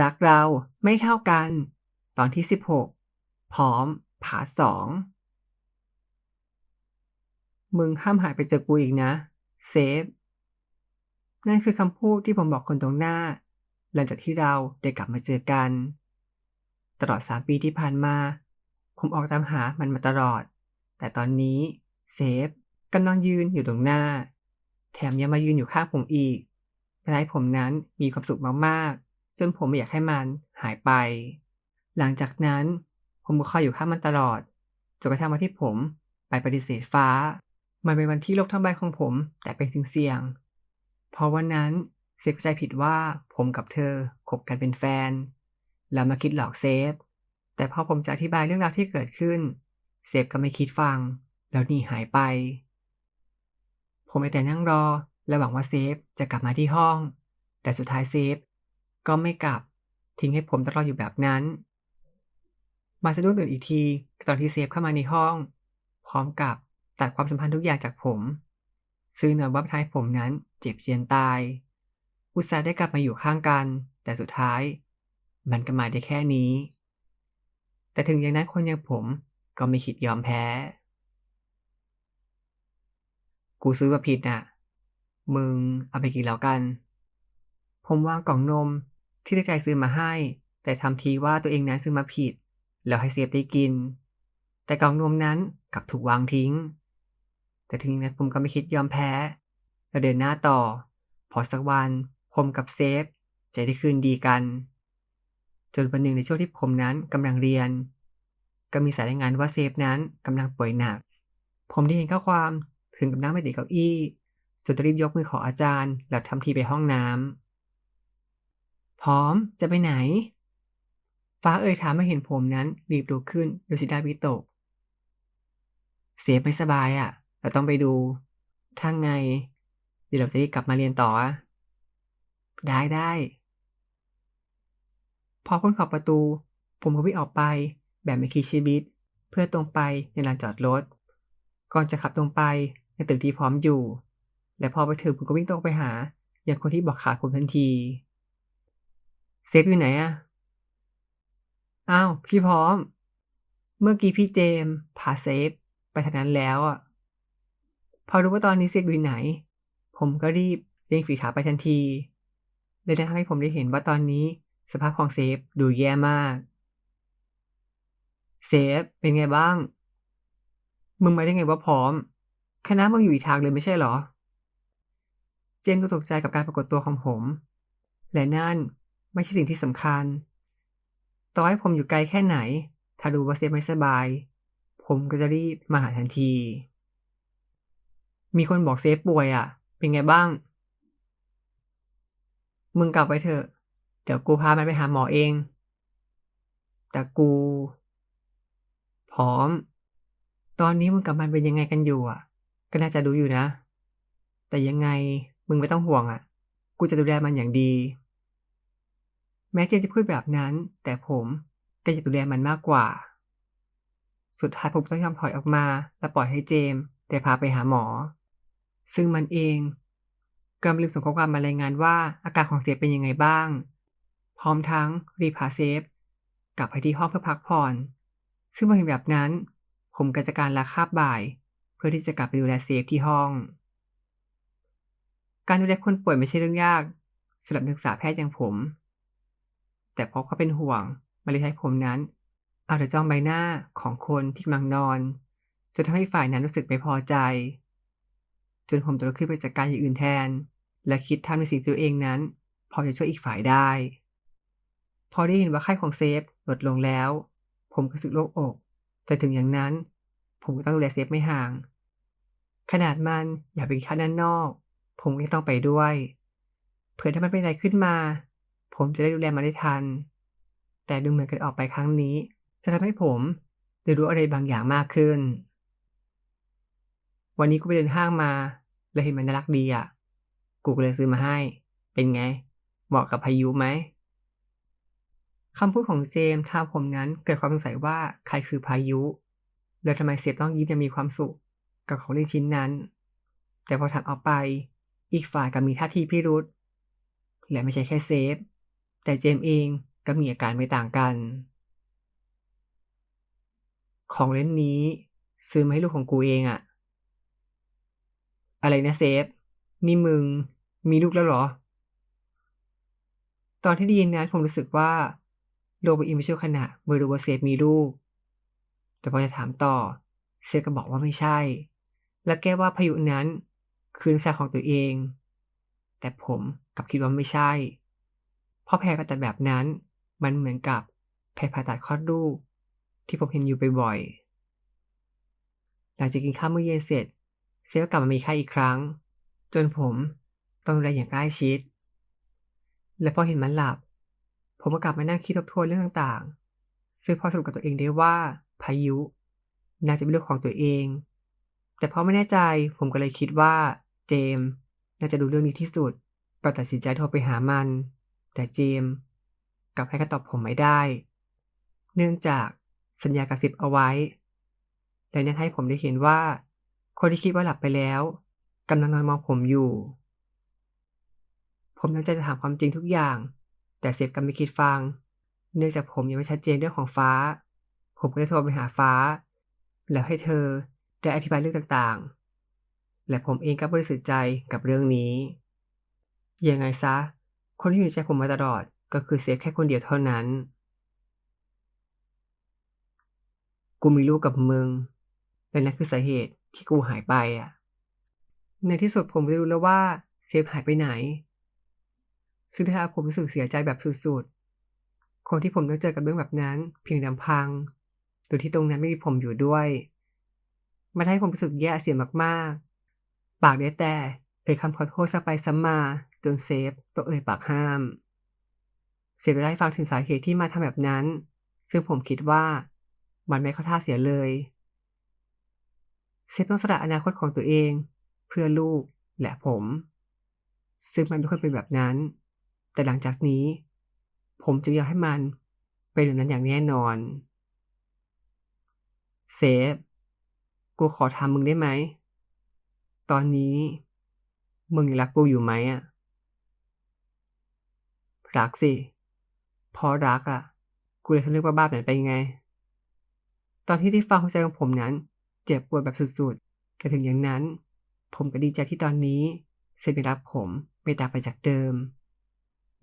รักเราไม่เท่ากัน ตอนที่ 16 พร้อม ผาสอง มึงห้ามหายไปจากกูอีกนะ เซฟ นั่นคือคำพูดที่ผมบอกคนตรงหน้า หลังจากที่เราได้กลับมาเจอกัน ตลอดสามปีที่ผ่านมา ผมออกตามหามันมาตลอด แต่ตอนนี้ เซฟกำลังยืนอยู่ตรงหน้า แถมยังมายืนอยู่ข้างผมอีกทำให้ผมนั้นมีความสุขมากๆ จนผมไม่อยากให้มันหายไป หลังจากนั้น ผมก็คอยอยู่ข้างมันตลอดจนกระทั่งวันที่ผมไปปฏิเสธฟ้า มันเป็นวันที่โลกทั้งใบของผม แต่เป็นสิ่งเสี่ยงเพราะวันนั้นเซฟเข้าใจผิดว่าผมกับเธอคบกันเป็นแฟน แล้วมาคิดหลอกเซฟ แต่พอผมจะอธิบายเรื่องราวที่เกิดขึ้น เซฟก็ไม่คิดฟัง แล้วหนีหายไป ผมไปแต่นั่งรอ และหวังว่าเซฟจะกลับมาที่ห้อง แต่สุดท้ายเซฟ ก็ไม่กลับ ทิ้งให้ผมต้องรอยู่แบบนั้น มาสะดุ้งตื่นอีกทีตอนที่เซฟเข้ามาในห้อง พร้อมกับตัดความสัมพันธ์ทุกอย่างจากผม ซึ่งนำว่าท้ายผมนั้นเจ็บเจียนตาย อุตส่าห์ได้กลับมาอยู่ข้างกัน แต่สุดท้าย มันก็มาได้แค่นี้ แต่ถึงอย่างนั้นคนอย่างผมก็ไม่คิดยอมแพ้ กูซื้อมาผิดน่ะ มึงเอาไปกินแล้วกัน ผมวางกล่องนมที่ตั้งใจซื้อมาให้ แต่ทำทีว่าตัวเองนั้นซื้อมาผิด แล้วให้เซฟได้กิน แต่กล่องนมนั้นกลับถูกวางทิ้ง แต่ถึงอย่างนั้นผมก็ไม่คิดยอมแพ้และเดินหน้าต่อ พอสักวันผมกับเซฟจะได้คืนดีกัน จนวันหนึ่งในช่วงที่ผมนั้นกำลังเรียน ก็มีสายรายงานว่าเซฟนั้นกำลังป่วยหนัก ผมได้เห็นข้อความถึงกับนั่งไม่ติดเก้าอี้จนต้องรีบยกมือขออาจารย์ แล้วทำทีไปห้องน้ำ พร้อมจะไปไหน ฟ้าเอ่ยถามมาเห็นผมนั้น รีบลุกขึ้นดยสีดาวิตกเซฟไม่สบายอะ่ะ เราต้องไปดูถ้าไง เดี๋ยวเราจะกลับมาเรียนต่อ ได้ได้ พอพ้นขอบประตู ผมก็วิ่งออกไป แบบไม่คิดชีวิต เพื่อตรงไปในลานจอดรถ ก่อนจะขับตรงไปในตึกที่พร้อมอยู่ และพอไปถึงผมก็วิ่งตรงไปหา อย่างคนที่บอกขาดผมทันที เซฟอยู่ไหนอะอ้าวพี่พร้อม เมื่อกี้พี่เจมส์พาเซฟไปทางนั้นแล้วอะพอรู้ว่าตอนนี้เซฟอยู่ไหน ผมก็รีบเร่งฝีเท้าไปทันทีเลยทำให้ผมได้เห็นว่าตอนนี้สภาพของเซฟดูแย่มาก เซฟเป็นไงบ้าง มึงมาได้ไงว่าพร้อม คณะมึงอยู่อีกทางเลยไม่ใช่เหรอ เจนดูตกใจกับการปรากฏตัวของผม และนั่น ไม่ใช่สิ่งที่สำคัญ ต่อให้ผมอยู่ไกลแค่ไหน ถ้ารู้ว่าเซฟไม่สบาย ผมก็จะรีบมาหาทันที มีคนบอกเซฟป่วยอะ เป็นไงบ้าง มึงกลับไปเถอะ เดี๋ยวกูพามันไปหาหมอเอง แต่กูพร้อม ตอนนี้มึงกับมันเป็นยังไงกันอยู่อะ ก็น่าจะรู้อยู่นะ แต่ยังไงมึงไม่ต้องห่วงอะ กูจะดูแลมันอย่างดี แม้เจนจะพูดแบบนั้น แต่ผมก็จะดูแลมันมากกว่า สุดท้ายผมต้องยอมถอยออกมา และปล่อยให้เจมส์ได้พาไปหาหมอ ซึ่งมันเองก็ลืมส่งข้อความมารายงานว่าอาการของเซฟเป็นยังไงบ้าง พร้อมทั้งรีพาเซฟกลับไปที่ห้องเพื่อพักผ่อน ซึ่งพอเห็นแบบนั้น ผมก็จะการลาคาบบ่าย เพื่อที่จะกลับไปดูแลเซฟที่ห้อง การดูแลคนป่วยไม่ใช่เรื่องยากสำหรับนักศึกษาแพทย์อย่างผม แต่เพราะเขาเป็นห่วงมาเลยให้ผมนั้นเอาแต่จ้องใบหน้าของคนที่กำลังนอนจนทำให้ฝ่ายนั้นรู้สึกไม่พอใจ จนผมต้องขึ้นไปจัดการอย่างอื่นแทน และคิดทำในสิ่งตัวเองนั้น พอจะช่วยอีกฝ่ายได้ พอได้ยินว่าไข้ของเซฟลดลงแล้ว ผมก็รู้สึกโล่งอก แต่ถึงอย่างนั้น ผมก็ต้องดูแลเซฟไม่ห่าง ขนาดมันอยากไปกินข้าด้านนอก ผมก็ต้องไปด้วย เผื่อถ้ามันเป็นอะไรขึ้นมา ผมจะได้ดูแลมันได้ทัน แต่ดูเหมือนกันออกไปครั้งนี้ จะทำให้ผมได้รู้อะไรบางอย่างมากขึ้น วันนี้กูไปเดินห้างมา แล้วเห็นมันน่ารักดีอะ กูก็เลยซื้อมาให้ เป็นไง เหมาะกับพายุไหมคำพูดของเจมส์ทำผมนั้นเกิดความสงสัยว่าใครคือพายุ แล้วทำไมเซฟต้องยิ้มยังมีความสุขกับของเล่นชิ้นนั้น แต่พอถามออกไป อีกฝ่ายก็มีท่าทีพิรุษและไม่ใช่แค่เซฟ แต่เจมเองก็มีอาการไม่ต่างกัน ของเล่นนี้ซื้อมาให้ลูกของกูเองอะอะไรนะเซฟ นี่มึง มีลูกแล้วเหรอ ตอนที่ได้ยินนั้นผมรู้สึกว่าโลกใบนี้ไม่ใช่ขณะเมื่อรู้ว่าเซฟมีลูก แต่พอจะถามต่อ เซฟก็บอกว่าไม่ใช่ และแก้ว่าพายุนั้นคือน้องชายของตัวเอง แต่ผมกลับคิดว่าไม่ใช่ เพราะแผลผ่าตัดแบบนั้น มันเหมือนกับแผลผ่าตัดคลอดลูก ที่ผมเห็นอยู่บ่อยๆหลังจากกินข้าวมื้อเย็นเสร็จ เซฟก็กลับมามีไข้อีกครั้ง จนผมต้องดูแลอย่างใกล้ชิด และพอเห็นมันหลับ ผมก็กลับมานั่งคิดทบทวนเรื่องต่างๆ ซึ่งพอสรุปกับตัวเองได้ว่าพายุน่าจะเป็นลูกของตัวเอง แต่เพราะไม่แน่ใจผมก็เลยคิดว่า เจมส์น่าจะดูเรื่องนี้ที่สุดก็ตัดสินใจโทรไปหามัน แต่เจมกลับให้คำตอบผมไม่ได้ เนื่องจากสัญญากระซิบเอาไว้ และนั่นให้ผมได้เห็นว่า คนที่คิดว่าหลับไปแล้วกำลังนอนมองผมอยู่ ผมตั้งใจจะถามความจริงทุกอย่าง แต่เซฟกลับไม่คิดฟัง เนื่องจากผมยังไม่ชัดเจนเรื่องของฟ้า ผมก็เลยโทรไปหาฟ้า แล้วให้เธอได้อธิบายเรื่องต่างๆ และผมเองก็บริสุทธิ์ใจกับเรื่องนี้ ยังไงซะ คนที่อยู่ในใจผมมาตลอดก็คือเซฟแค่คนเดียวเท่านั้น กูมีลูกกับมึง และนั่นคือสาเหตุที่กูหายไปอะ ในที่สุดผมได้รู้แล้วว่าเซฟหายไปไหน ซึ่งถ้าผมรู้สึกเสียใจแบบสุดๆ คนที่ผมต้องเจอกับเรื่องแบบนั้น เพียงลำพัง โดยที่ตรงนั้นไม่มีผมอยู่ด้วย มันให้ผมรู้สึกแย่เสียมากๆ ปากได้แต่เอ่ยคำขอโทษซ้ำไปซ้ำมา จนเซฟต้องเอ่ยปากห้าม เซฟได้ฟังถึงสาเหตุที่มาทำแบบนั้น ซึ่งผมคิดว่า มันไม่เข้าท่าเสียเลย เซฟต้องสละอนาคตของตัวเอง เพื่อลูกและผม ซึ่งมันไม่ควรเป็นแบบนั้น แต่หลังจากนี้ ผมจะยอมให้มันเป็นแบบนั้นอย่างแน่นอนเซฟ กูขอทำมึงได้ไหม ตอนนี้ มึงยังรักกูอยู่ไหมอะ รักสิเพราะรักอะกูเลยทำเรื่องบ้าๆแบบนั้ไปไง ตอนที่ที่ฟังหัวใจของผมนั้น เจ็บปวดแบบสุดๆแต่ถึงอย่างนั้น ผมก็ดีใจที่ตอนนี้เซฟยังรักผมไม่ต่างไปจากเดิม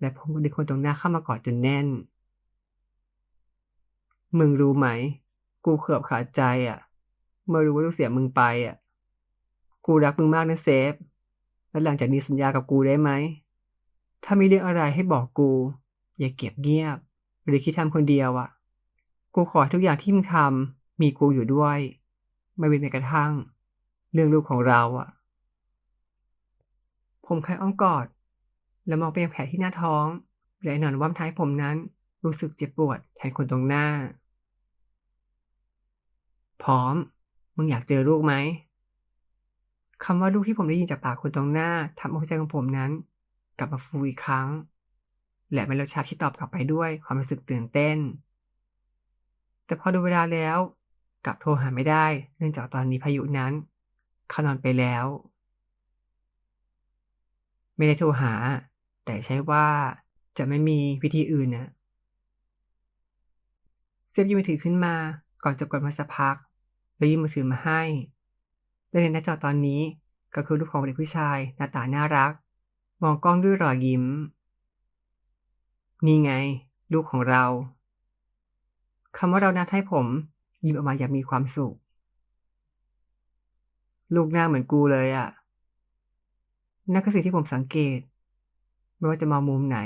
และผมก็ดึงคนตรงหน้าเข้ามากอดจนแน่น มึงรู้ไหม กูเขือบขาดใจอะ่ะ เมื่อรู้ว่าต้องเสียมึงไปอะ่ะ กูรักมึงมากนะเซฟ และหลังจากนี้สัญญากับกูได้ไหม ถ้ามีเรื่องอะไรให้บอกกู อย่าเก็บเงียบ หรือคิดทำคนเดียวอะ่ะ กูขอทุกอย่างที่มึงทำมีกูอยู่ด้วย ไม่เป็นแม้กระทั่ง เรื่องลูกของเราอะ่ะ ผมคลายอ้อมกอด และมองไปยังแผลที่หน้าท้อง และนอนว่าท้ายผมนั้น รู้สึกเจ็บปวดแทนคนตรงหน้า พร้อม มึงอยากเจอลูกไหมคำว่าลูกที่ผมได้ยินจากปากคนตรงหน้าทำให้หัวใจของผมนั้น กลับมาฟูอีกครั้ง และเป็นรสชาติที่ตอบกลับไปด้วยความรู้สึกตื่นเต้น แต่พอดูเวลาแล้วกลับโทรหาไม่ได้ เนื่องจากตอนนี้พายุนั้นเขานอนไปแล้ว ไม่ได้โทรหา แต่ใช่ว่าจะไม่มีวิธีอื่นนะเซฟยิบมือถือขึ้นมา ก่อนจะกดมาสักพัก แล้วยื่นมือถือมาให้ และในหน้าจอตอนนี้ก็คือรูปของเด็กผู้ชายหน้าตาน่ารัก มองกล้องด้วยรอยยิ้ม นี่ไง ลูกของเราคำว่าเรานัดให้ผม ยิ้มออกมาอย่างมีความสุข ลูกหน้าเหมือนกูเลยอะ่ะนั่นคือสิ่งที่ผมสังเกต ไม่ว่าจะมองมุมไหน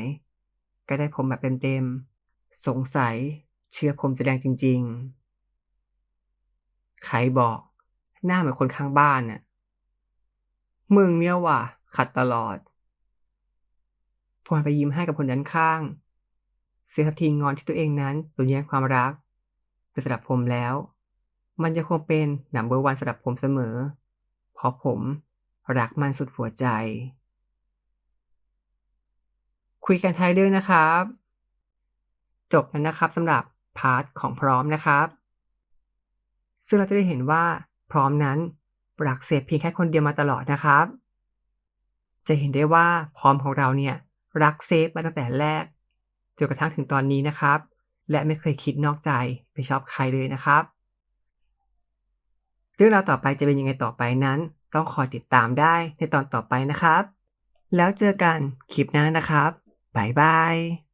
ก็ได้ผมแบบเต็มๆสงสัย เชื่อผมแสดงจริง ๆ ใครบอก หน้าเหมือนคนข้างบ้านน่ะ มึงเนี่ยว่ะขัดตลอด ผมไปยิ้มให้กับคนด้านข้าง เสียทับทีงอนที่ตัวเองนั้นโดนแย่งความรัก แต่สำหรับผมแล้ว มันจะคงเป็นนัมเบอร์วันสำหรับผมเสมอ เพราะผมรักมันสุดหัวใจ คุยกันท้ายเรื่องนะครับ จบแล้วนะครับสำหรับพาร์ทของพร้อมนะครับ ซึ่งเราจะได้เห็นว่าพร้อมนั้นรักเซฟเพียงแค่คนเดียวมาตลอดนะครับ จะเห็นได้ว่าพร้อมของเราเนี่ย รักเซฟมาตั้งแต่แรกจนกระทั่งถึงตอนนี้นะครับ และไม่เคยคิดนอกใจไปชอบใครเลยนะครับ เรื่องราวต่อไปจะเป็นยังไงต่อไปนั้น ต้องคอยติดตามได้ในตอนต่อไปนะครับ แล้วเจอกันคลิปหน้านะครับบ๊ายบาย